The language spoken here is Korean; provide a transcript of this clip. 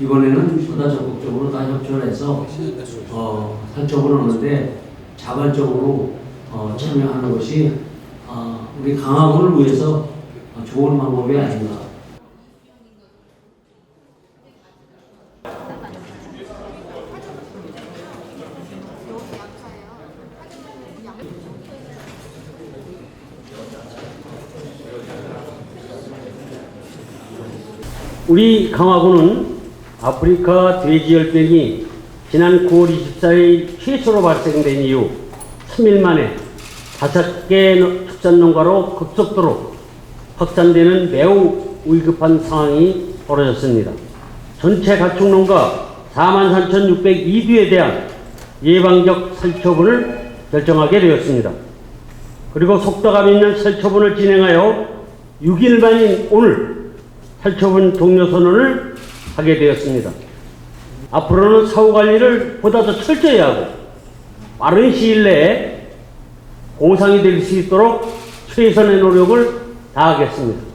이번에는 보다 적극적으로 다 협조를 해서 어, 살적으로 오는데 자발적으로 어, 참여하는 것이 어, 우리 강화군을 위해서 어, 좋은 방법이 아닌가. 우리 강화군은 아프리카 돼지열병이 지난 9월 24일 최초로 발생된 이후 3일 만에 다섯 개 축산 농가로 급속도로 확산되는 매우 위급한 상황이 벌어졌습니다. 전체 가축 농가 43,602두에 대한 예방적 살처분을 결정하게 되었습니다. 그리고 속도감 있는 살처분을 진행하여 6일 만인 오늘 살처분 종료 선언을 하게 되었습니다. 앞으로는 사후 관리를 보다 더 철저히 하고 빠른 시일 내에 공상이 될 수 있도록 최선의 노력을 다하겠습니다.